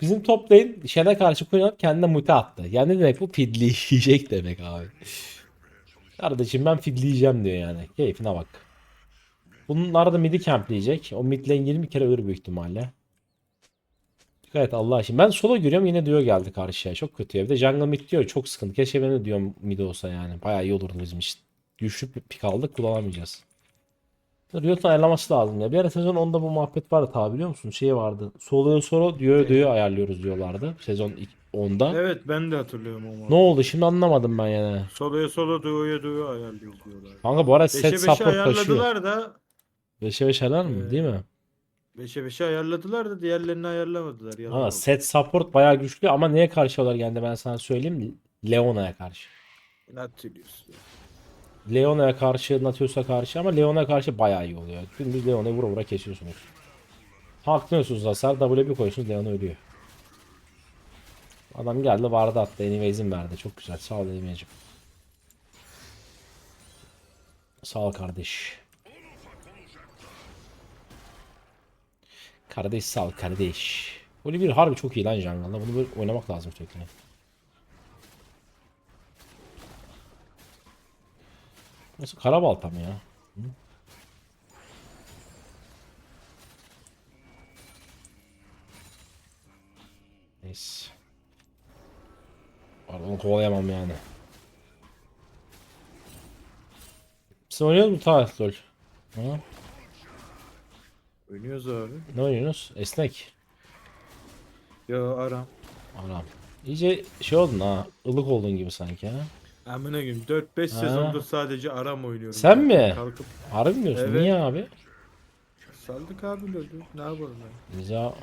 Bizim top lane Shen'e karşı kullanıp kendine muti attı. Yani ne demek bu? Fidleyecek demek abi. Kardeşim ben fidleyeceğim diyor yani. Keyfine bak. Bunlar da midi campleyecek. O mid lane 20 kere ölür büyük ihtimalle. Dikkat et Allah için. Ben solo görüyorum yine diyor geldi karşıya. Çok kötü ya. Bir de jungle mid diyor. Çok sıkıntı. Keşke benim de diyorum mid olsa yani. Bayağı iyi olurdu bizim için. Güçlü pik aldık kullanamayacağız. Riot'un ayarlaması lazım ya. Bir ara sezon 10'da bu muhabbet vardı tabi biliyor musun? Şey vardı. Solo'ya solo diyor diyor ayarlıyoruz diyorlardı. Sezon ilk- 10'da. Evet ben de hatırlıyorum o Ne oldu şimdi anlamadım ben yani. Soloya solo duoya duo ayarlıyoruz diyorlar. Kanka bu ara 5'e set 5'e support taşıyor. ayarladılar da 5'e 5 ayarlar mı? Değil mi? 5'e 5'e ayarladılar da diğerlerini ayarlamadılar. Yalan Ama oldu. set support bayağı güçlü ama neye karşı olarak geldi ben sana söyleyeyim. Leona'ya karşı. Nautilus. Leona'ya karşı, Nautilus'a karşı ama Leona'ya karşı bayağı iyi oluyor. Dümdüz Leona'yı vura vura kesiyorsunuz. Haklıyorsunuz hasar. W bir koyuyorsunuz Leona ölüyor. Adam geldi vardı attı. Anyways'in verdi. Çok güzel. Sağ ol Elimiyeciğim. Sağ ol kardeş. Kardeş sağ ol kardeş. Böyle bir harbi çok iyi lan jungle'da. Bunu böyle oynamak lazım sürekli. Nasıl karabalta mı ya? Hı? Neyse. Pardon kovalayamam yani. Siz oynuyor mu tarih lol? Ha? Oynuyoruz abi. Ne oynuyorsunuz? Esnek. Ya aram. Anam. İyice şey oldun ha. ılık oldun gibi sanki ha. Amına koyayım 4-5 Ha. sezondur sadece aram oynuyorum. Sen mi? Kalkıp Harbi mi diyorsun? Evet. Niye abi? saldık abi lolü. Ne yapalım ben? Zinza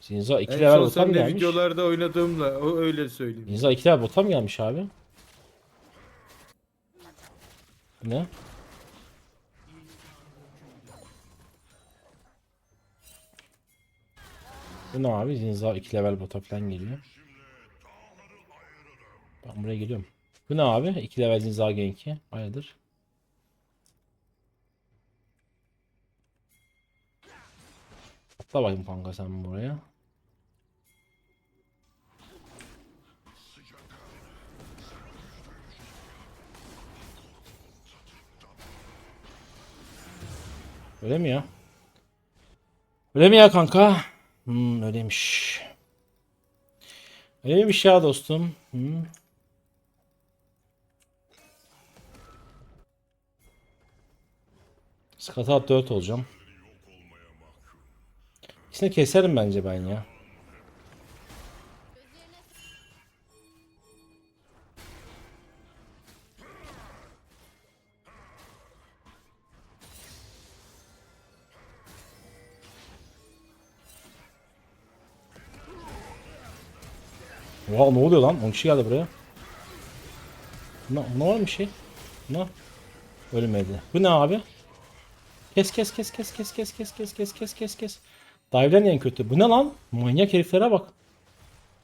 Zinza 2 En level son bota mı seninle gelmiş? videolarda oynadığımla o öyle söyleyeyim. Zinza 2 level bota mı gelmiş abi? Bu Ne? Bu ne abi? Zinza 2 level bota falan geliyor. Ben buraya geliyorum. Bu ne abi? 2 level Zinza genki. Hayırdır? Atla bakayım kanka sen buraya. Öyle mi ya? Öyle mi ya kanka? Hmm, öyleymiş. Öyleymiş ya dostum. Hmm. Skata 4 olacağım. İkisini keserim bence ben ya. Oha ne oluyor lan? 10 kişi geldi buraya. Ne, ne var bir şey? Ne? Ölmedi. Bu ne abi? Kes kes kes kes kes kes kes kes kes kes kes kes. Dive'den en kötü. Bu ne lan? Manyak heriflere bak.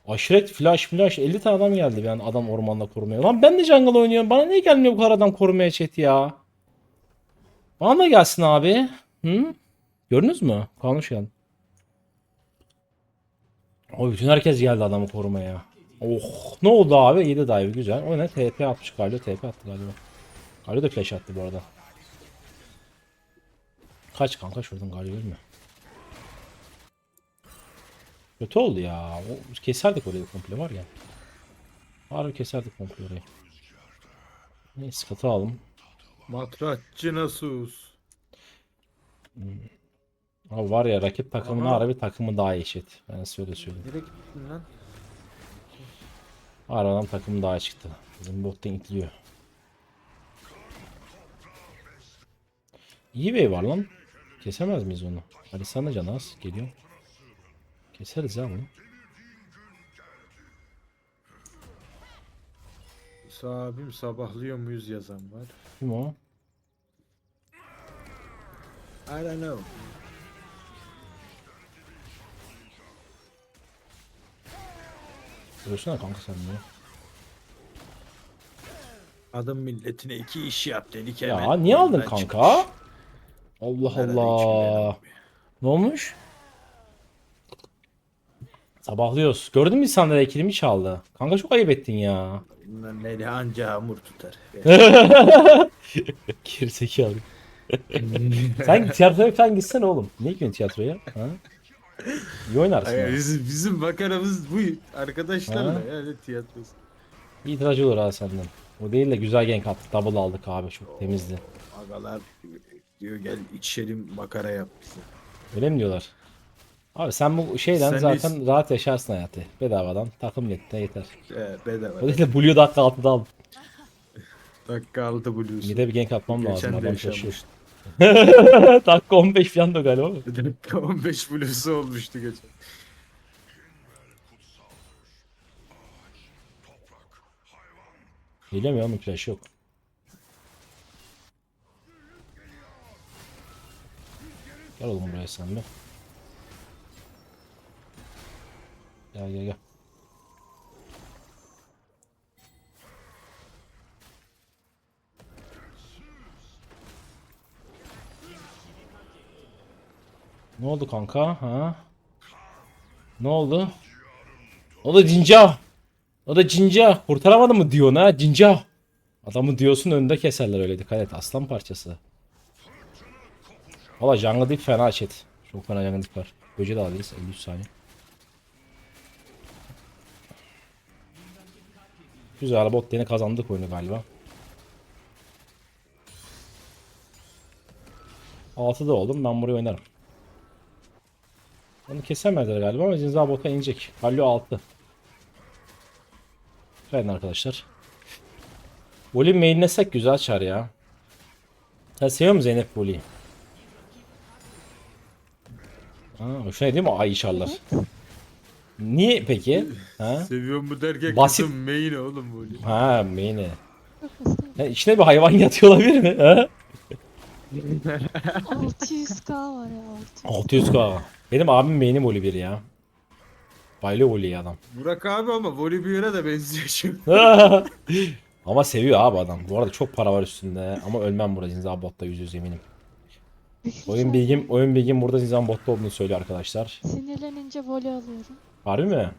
Aşiret flash flash 50 tane adam geldi yani adam ormanda korumaya. Lan ben de jungle oynuyorum. Bana niye gelmiyor bu kadar adam korumaya chat ya? Bana da gelsin abi. Hı? Gördünüz mü? Kalmış yani. O bütün herkes geldi adamı korumaya. Oh ne oldu abi? 7 dive güzel. O ne? TP atmış galiba. TP attı galiba. Galiba da flash attı bu arada. Kaç kanka şuradan galiba ölme. Kötü oldu ya. O, keserdik orayı komple var ya. Harbi keserdik komple orayı. Neyse katı alalım. Matratçı Nasus. Abi var ya rakip takımına Aha. harbi takımı daha eşit. Ben size öyle söyleyeyim. Nereye gittin lan? Aradan takım daha çıktı. Bizim bottan itiliyor. İyi bey var lan. Kesemez miyiz onu? Hadi sana canı az. Geliyor. Keseriz ya bunu. Abim sabahlıyor muyuz yazan var. Kim o? I don't know. Ölsene kanka sen de. Adam milletine iki iş yap dedik Ya hemen. niye aldın kanka? çıkmış. Allah Herhalde Allah. Ne olmuş? Sabahlıyoruz. Gördün mü insanlara ekilimi çaldı? Kanka çok ayıp ettin ya. Bunlar neyle anca hamur tutar. Gerizekalı. Sen tiyatroya falan gitsene oğlum. Niye gidiyorsun tiyatroya? Ha? İyi oynarsın. Hayır, ha. bizim, bizim makaramız bu arkadaşlarla Ha? yani tiyatrosu. İtiraz olur ha senden. O değil de güzel gank attık. Double aldık abi. Çok temizdi. Agalar diyor gel içelim makara yap bize. Öyle mi diyorlar? Abi sen bu şeyden Sen zaten rahat yaşarsın hayatı. Bedavadan. Takım yetti yeter. Ee, bedava. O değil de Blue dakika altıda al. Dakika altı buluyorsun. Bir de bir gank atmam lazım. Geçen de Adam taşıyor. yaşanmıştı. dakika 15 falan da galiba. Dakika 15 blusu olmuştu geçen. Hile mi onun flash yok. Gel oğlum buraya sen de. Gel gel gel. Ne oldu kanka? Ha? Ne oldu? O da cinca. O da cinca. Kurtaramadı mı diyorsun ha? Cinca. Adamı diyorsun önünde keserler öyle dikkat et. Aslan parçası. Valla jungle dip fena chat. Çok fena jungle dip var. Böce de alırız 53 saniye. Güzel bot yine kazandık oyunu galiba. 6'da oldum ben buraya oynarım. Onu kesemezler galiba ama Zinza bota inecek. Galio 6. Gelin arkadaşlar. Voli mainlesek güzel çar ya. Sen seviyor musun Zeynep Voli'yi? Aa, hoşuna gidiyor mu ay çarlar? Niye peki? Ha? Seviyor mu derken Basit. kızım main oğlum bu. Ha basit. Ya içine bir hayvan yatıyor olabilir mi? Ha? 600k var ya 600. 600k. Benim abim main'i Voli bir ya. Bayılıyor Voli'yi adam. Burak abi ama voleybola da benziyor şimdi. Ama seviyor abi adam. Bu arada çok para var üstünde. Ama ölmem burada Zinza botta yüz yüz eminim. Oyun bilgim, oyun bilgim burada Zinza botta olduğunu söylüyor arkadaşlar. Sinirlenince voley alıyorum. Harbi mi?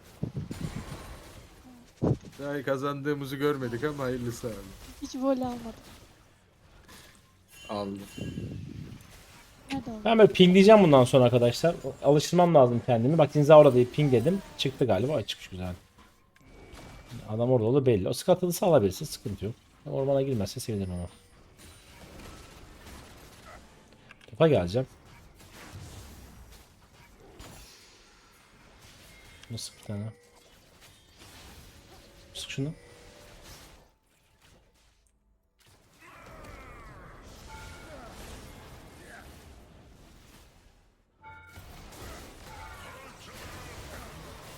Daha kazandığımızı görmedik ama hayırlısı abi. Hiç voley almadım. Aldım. Ne de oldu? Ben böyle ping diyeceğim bundan sonra arkadaşlar. Alıştırmam lazım kendimi. Bak Zinza orada değil ping dedim. Çıktı galiba. Ay çıkmış güzel. Adam orada oldu belli. O skatılısı alabilirsin. Sıkıntı yok. Ormana girmezse sevinirim ama. Topa geleceğim. Nasıl bir tane? Sık şunu.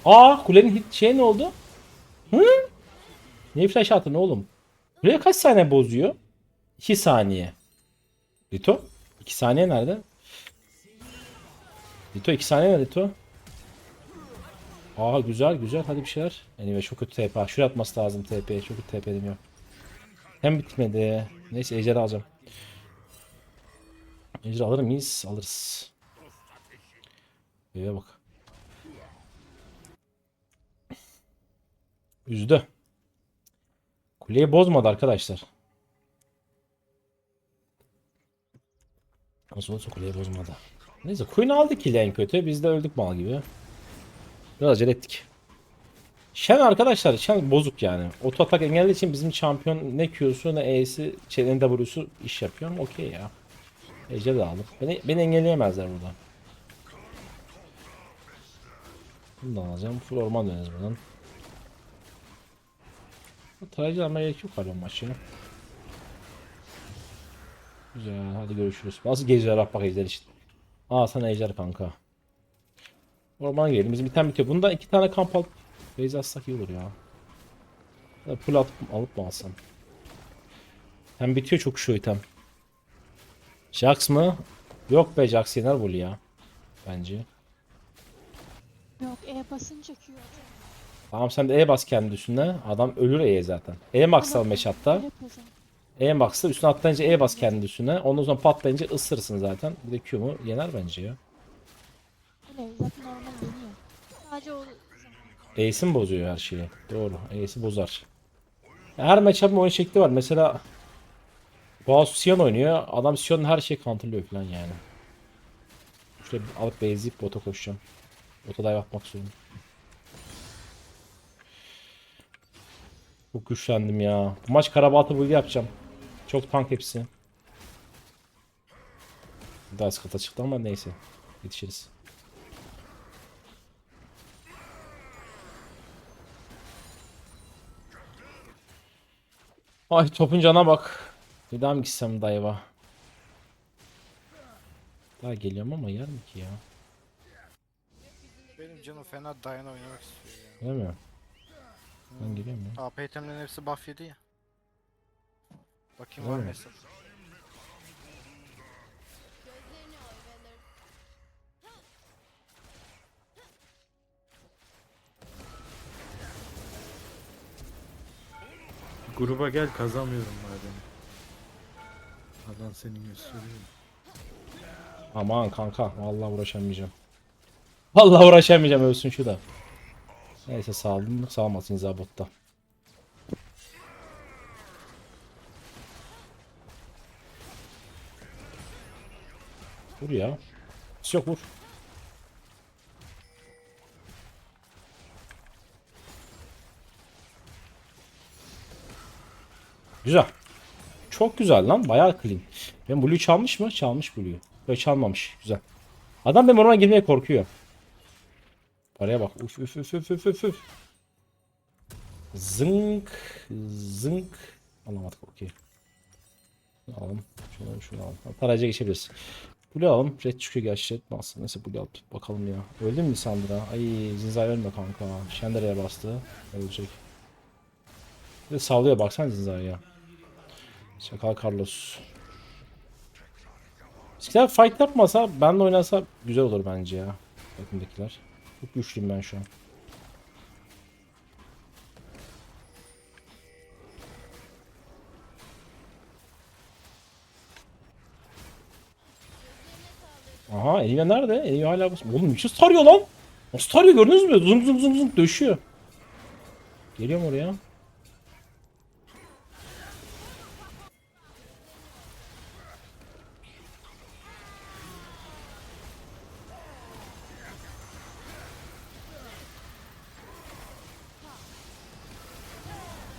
Aa kulenin hit şey ne oldu? Hı? Niye flash attın oğlum? Kule kaç saniye bozuyor? 2 saniye. Lito? 2 saniye nerede? Lito 2 saniye nerede Lito? Aa güzel güzel hadi bir şeyler. Anyway çok kötü TP. Şuraya atması lazım TP. Çok kötü TP demiyor. Hem bitmedi. Neyse ejder alacağım. Ejder alır mıyız? Alırız. Eve bak. Üzdü. Kuleyi bozmadı arkadaşlar. Nasıl olsa kuleyi bozmadı. Neyse Queen aldı ki en kötü. Biz de öldük mal gibi. Biraz acele ettik. Shen arkadaşlar Shen bozuk yani. Oto atak engellediği için bizim şampiyon ne Q'su ne E'si şey, ne W'su iş yapıyor okey ya. Ece de aldık. Beni, beni engelleyemezler burada. Bunu da alacağım. Full orman döneriz buradan. Tarayıcı almaya gerek yok galiba maçı. Güzel hadi görüşürüz. Nasıl geziyor bak bak ejder işte. Aa sana ejder kanka. Ormana girelim. Bizim bir tane bitiyor. Bundan iki tane kamp alıp base atsak iyi olur ya. ya pull atıp alıp mı alsam? Hem bitiyor çok şu item. Jax mı? Yok be Jax yener bunu ya. Bence. Yok E basınca Q. Tamam sen de E bas kendi üstüne. Adam ölür E'ye zaten. E max al meşatta. E max'ta üstüne atlayınca E bas kendi üstüne. Ondan sonra patlayınca ısırırsın zaten. Bir de Q mu? Yener bence ya. Öyle zaten normal deniyor. Sadece o zaman Ace'in bozuyor her şeyi. Doğru. Ace'i bozar. Her matchup'ın oyun şekli var. Mesela Boğaz Sion oynuyor. Adam Sion'un her şeyi counterlıyor falan yani. Şöyle bir alıp base'leyip bota koşacağım. Bota dive atmak zorundayım. Çok güçlendim ya. Bu maç Karabaltı build yapacağım. Çok tank hepsi. Daha sıkıntı çıktı ama neyse. Yetişiriz. Ay topun cana bak. Bir daha mı gitsem dayıva? Daha geliyorum ama yer mi ki ya? Benim canım fena Diana oynamak istiyor ya. Değil mi? Ben geliyorum ya. AP itemlerin hepsi buff yedi ya. Bakayım var mı? Gruba gel kazanmıyorum madem. Adam seni gösteriyor. Aman kanka vallahi uğraşamayacağım. Vallahi uğraşamayacağım ölsün şu da. Neyse sağladım mı sağlamasın zabotta. Vur ya. Hiç yok vur. Güzel. Çok güzel lan. Bayağı clean. Ben Blue çalmış mı? Çalmış Blue'yu. Yok çalmamış. Güzel. Adam benim ormana girmeye korkuyor. Paraya bak. Üf üf üf üf üf üf. Zınk. Zınk. Alamadık okey. Alalım. Şunu, şunu alalım. Parayca geçebiliriz. Blue alalım. Red çıkıyor gerçi. Red nasıl? Neyse Blue alıp bakalım ya. Öldü mü Lisandra? Ay Zinzay ölme kanka. Shendere'ye bastı. Ölecek. Bir de sallıyor baksana Zinzay'a. Çakal Carlos. Eskiden fight yapmasa benle oynasa güzel olur bence ya. Takımdakiler. Çok güçlüyüm ben şu an. Aha Elina nerede? Elina hala bas. Oğlum müthiş tarıyor lan. Nasıl tarıyor gördünüz mü? Zung zung zung zung döşüyor. Geliyorum oraya.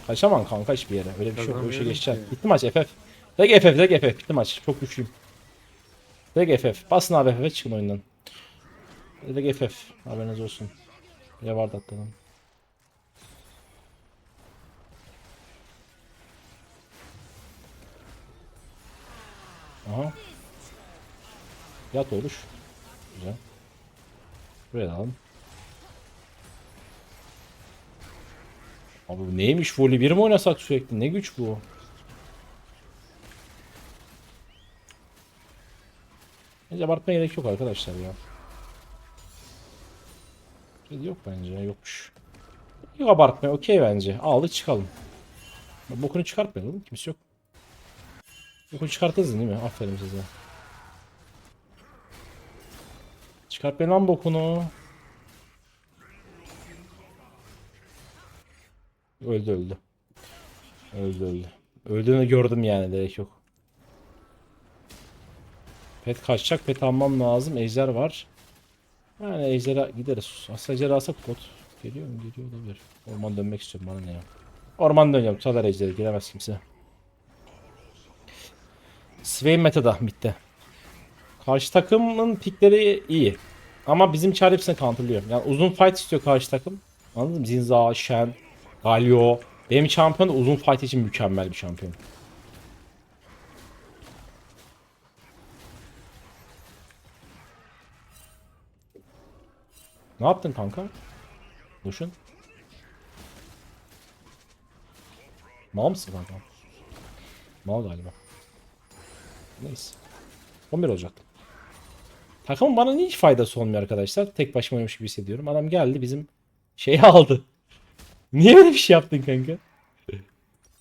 Kaçamam kanka hiçbir yere. Öyle bir şey yok. Öyle bir şey geçeceğim. Bitti maç FF. Tek FF, tek FF. Bitti maç. Çok güçlüyüm. Tek FF. Basın abi FF çıkın oyundan. Tek FF. Haberiniz olsun. Ya vardı atladım. Aha. Yat oluş. Güzel. Buraya da alalım. Abi bu neymiş voli bir mi oynasak sürekli? Ne güç bu? Bence abartmaya gerek yok arkadaşlar ya. Şey yok bence yokmuş. Yok abartmaya okey bence. Aldık çıkalım. Bokunu çıkartmayalım kimse yok. Bokunu çıkartırız değil mi? Aferin size. Çıkartmayın lan bokunu. Öldü öldü. Öldü öldü. Öldüğünü gördüm yani direkt yok. Pet kaçacak pet almam lazım. Ejder var. Yani ejdere gideriz. Aslında ejderi alsak pot. Geliyor mu? Geliyor olabilir. Orman dönmek istiyorum bana ne ya. Orman dönüyorum. Çalar ejderi. Giremez kimse. Swain meta'da bitti. Karşı takımın pikleri iyi. Ama bizim çar hepsini counterlıyor. Yani uzun fight istiyor karşı takım. Anladın mı? Zinza, Shen, Galio. Benim şampiyon da uzun fight için mükemmel bir şampiyon. Ne yaptın kanka? Duşun. Mal mısın kanka? Mal galiba. Neyse. 11 olacak. Takımın bana hiç faydası olmuyor arkadaşlar. Tek başıma oynamış gibi hissediyorum. Adam geldi bizim şeyi aldı. Niye öyle bir şey yaptın kanka?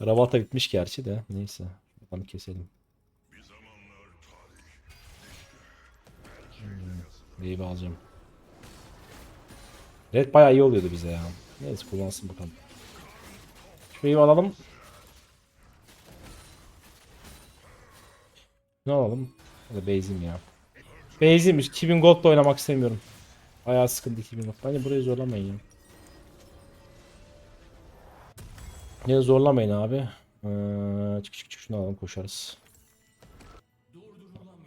Rabata bitmiş gerçi de. Neyse. Adamı keselim. Hmm, alacağım. Red bayağı iyi oluyordu bize ya. Neyse kullansın bakalım. Şurayı alalım. Ne alalım? Hadi base'im ya. Base'im 2000 gold'la oynamak istemiyorum. Bayağı sıkıntı 2000 gold. Bence burayı zorlamayın ya. Yine zorlamayın abi. Ee, çık çık çık şunu alalım koşarız.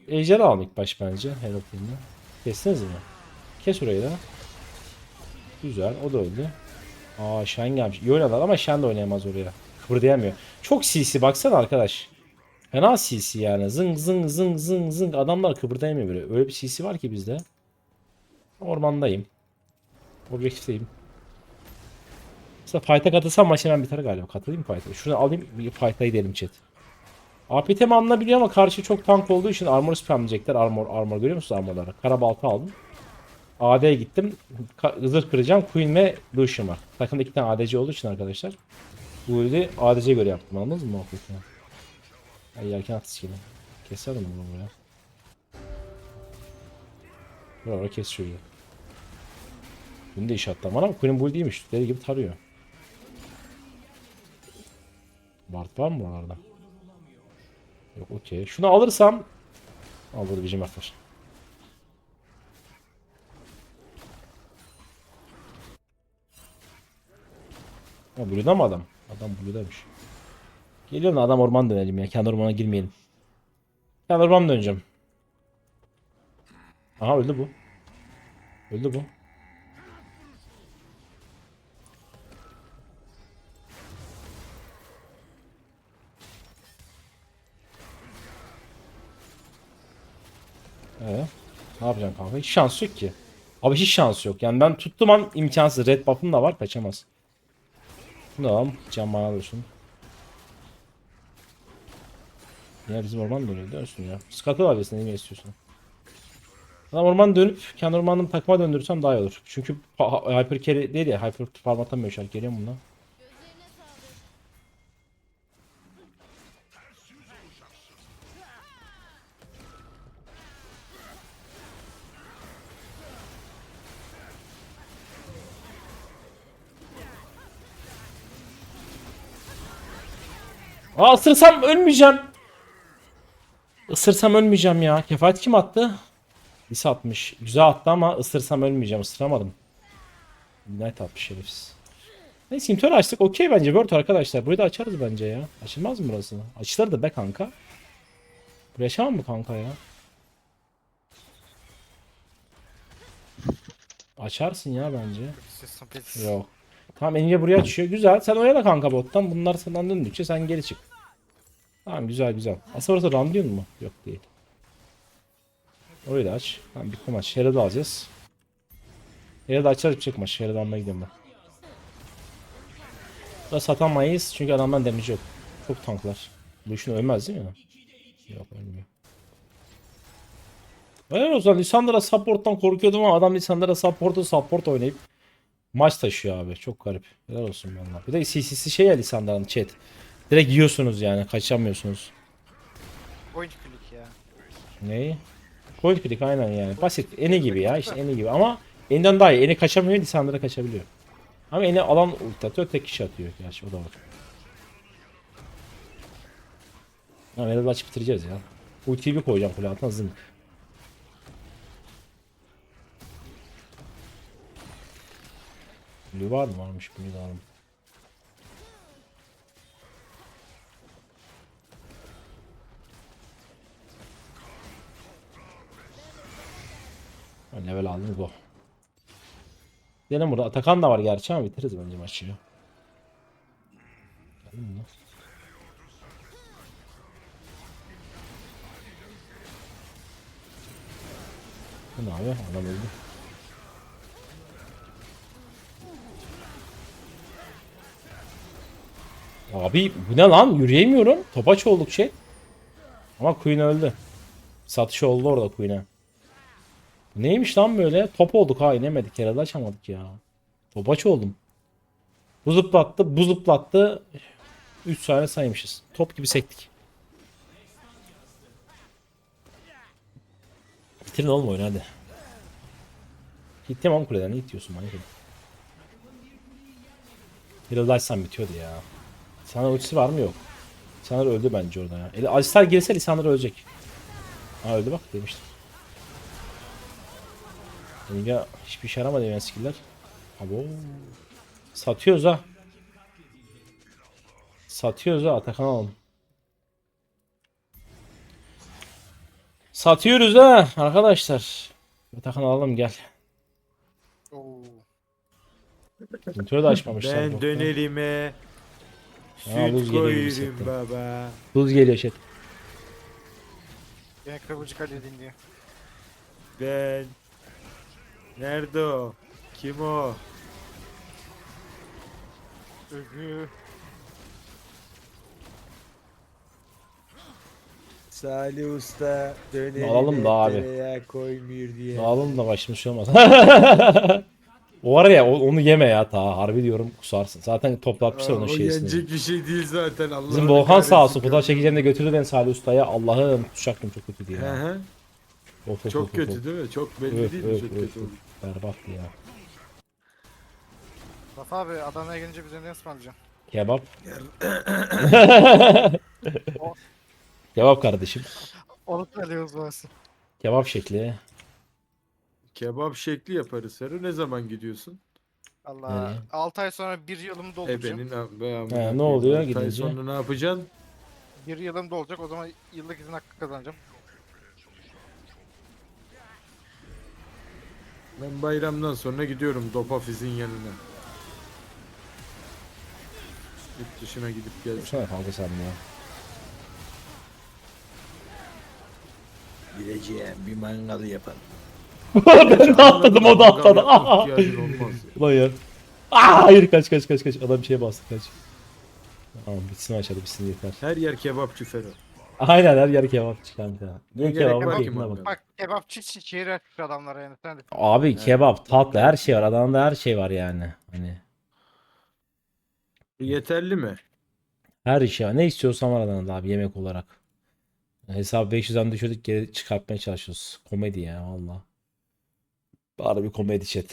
Ejder alalım ilk baş bence. Herald yerine. Kestiniz mi? Kes orayı da. Güzel. O da öldü. Aa Shen gelmiş. İyi oynadılar ama Shen de oynayamaz oraya. Kıpırdayamıyor. Çok CC baksana arkadaş. Fena CC yani. Zıng zıng zıng zıng zıng. Adamlar kıpırdayamıyor böyle. Öyle bir CC var ki bizde. Ormandayım. Objektifteyim. Mesela fight'a katılsam maç hemen biter galiba. Katılayım mı fight'a? Şunu alayım bir fight'a gidelim chat. APT mi alınabiliyor ama karşı çok tank olduğu için armor spamlayacaklar. Armor, armor görüyor musunuz armorları? Kara balta aldım. AD'ye gittim. Zırh kıracağım. Queen ve Lucian var. Takımda iki tane ADC olduğu için arkadaşlar. Bu öyle ADC göre yaptım anladınız mı muhabbeti? Ay yerken atış gibi. Keselim bunu buraya. Buraya kes şöyle. Bunu da iş attı ama Queen bull değilmiş. Deli gibi tarıyor. Bart var mı buralarda? Yok okey. Şunu alırsam Al burada bir Ha Blue'da mı adam? Adam Blue'daymış. Geliyorum da adam orman dönelim ya. Kendi ormana girmeyelim. Kendi orman döneceğim. Aha öldü bu. Öldü bu. Ee, ne yapacağım kanka? Hiç şans yok ki. Abi hiç şans yok. Yani ben tuttum an imkansız. Red buff'ım da var kaçamaz. Tamam. Can bana dursun. Ya bizim orman dönüyor dönsün ya. Skatı var besin ne istiyorsun. Adam orman dönüp kendi ormanımı takıma döndürürsem daha iyi olur. Çünkü hyper carry değil ya hyper farm atamıyor şu geliyor bundan? Aa ısırsam ölmeyeceğim. Isırsam ölmeyeceğim ya. Kefaret kim attı? Lise atmış. Güzel attı ama ısırsam ölmeyeceğim. Isıramadım. Ignite atmış şerefsiz. Neyse imtihar açtık. Okey bence Word arkadaşlar. Burayı da açarız bence ya. Açılmaz mı burası? Açılır da be kanka. Burayı açamam mı kanka ya? Açarsın ya bence. Yok. Tamam Enge buraya açıyor. Güzel. Sen oyala kanka bottan. Bunlar senden döndükçe sen geri çık. Tamam güzel güzel. Aslında orası Randion mu? Yok değil. Orayı da aç. Tamam bitti maç. Herald'ı alacağız. Herald'ı açacağız bitecek maç. Herald'ı almaya gidiyorum ben. Da satamayız çünkü adamdan damage yok. Çok tanklar. Bu işin ölmez değil mi? Yok ölmüyor. Helal olsun. Lissandra'da support'tan korkuyordum ama adam Lissandra'da support'u support oynayıp maç taşıyor abi. Çok garip. Helal olsun valla. Bir de CC'si şey ya Lissandra'nın chat. Direkt yiyorsunuz yani. Kaçamıyorsunuz. Point click ya. Neyi? Point click aynen yani. Basit. Eni gibi ya. işte eni gibi ama Eni'den daha iyi. Eni kaçamıyor. Lisandra kaçabiliyor. Ama Eni alan ulti atıyor. Tek kişi atıyor. Gerçi o da var. Ha Herald'ı açıp bitireceğiz ya. Ultiyi bir koyacağım kule altına zınk. Blue var mı? Varmış. Blue alalım. Ha, Level aldım bu. Gidelim burada. Atakan da var gerçi ama bitiririz bence maçı. mi lan? Ne abi? Adam öldü. Abi bu ne lan? Yürüyemiyorum. Topaç olduk şey. Ama Queen öldü. Satış oldu orada Queen'e. Neymiş lan böyle? Top olduk ha inemedik herhalde açamadık ya. Topaç oldum. Bu zıplattı, bu zıplattı. 3 saniye saymışız. Top gibi sektik. Bitirin oğlum oyunu hadi. Gittim oğlum kuleden. Ne itiyorsun manyak herif? Herald'aysan bitiyordu ya. Sana ultisi var mı yok. Lisanlar öldü bence orada ya. Eli Alistar girse Lisanlar ölecek. Ha öldü bak demiştim. Ya hiçbir işe yaramadı yani skiller. Abo. Satıyoruz ha. Satıyoruz ha Atakan alalım. Satıyoruz ha arkadaşlar. Atakan alalım gel. Oo. Intro da açmamışlar. Ben dönerime Ha, buz süt geliyor bu koyarım sette. baba. Buz geliyor chat. Yine kıvırcık Ali dinliyor. Ben Nerede o? Kim o? Övgü. Salih Usta dönerime Alalım da abi. tereyağı koymuyor diye. Alalım da başımız şey olmaz. o var ya onu yeme ya ta harbi diyorum kusarsın. Zaten toplatmışlar Aa, onun o şeysini. yenecek bir şey değil zaten. Allah Bizim Volkan sağ olsun fotoğraf çekeceğim de götürdü beni Salih Usta'ya. Allah'ım tutacaktım çok kötüydü Hı ya. hı. Of, of, Çok of, of, kötü of. değil mi? Çok belli Öf, değil mi? öf, Çok öf, kötü öf. oldu. Berbattı ya. Rafa abi Adana'ya gelince bize ne ısmarlayacaksın? Kebap. Kebap kardeşim. Onu söylüyoruz varsa. Kebap şekli. Kebap şekli yaparız Sero. Ne zaman gidiyorsun? Allah. Nereye? 6 ay sonra bir yılımı dolduracağım. Ebenin a- be amına He, ne koyayım. oluyor Altı ay gidince? sonra ne yapacaksın? Bir yılım da olacak o zaman yıllık izin hakkı kazanacağım. Ben bayramdan sonra gidiyorum Dopafiz'in yanına. Yurt dışına gidip geleceğim. Dursana kanka sen ya. Gideceğim bir mangalı yapalım. ben de atladım o da atladı. Aa! İhtiyacın olmaz. Ulan ya. Aa, hayır kaç kaç kaç kaç. Adam bir şeye bastı kaç. Tamam bitsin aşağıda bitsin yeter. Her yer kebapçı Fero. Aynen her yer kebap çıkan bir tane. Ne gerek kebabı var ki keyfine bak. mangal? Bak kebapçı şehir açmış adamlara yani. Sen de. Abi kebap, tatlı her şey var. Adana'da her şey var yani. Hani Yeterli mi? her şey var. Ne istiyorsan var Adana'da abi yemek olarak. Hesabı 500'den düşürdük geri çıkartmaya çalışıyoruz. Komedi ya valla. Bari bir komedi chat.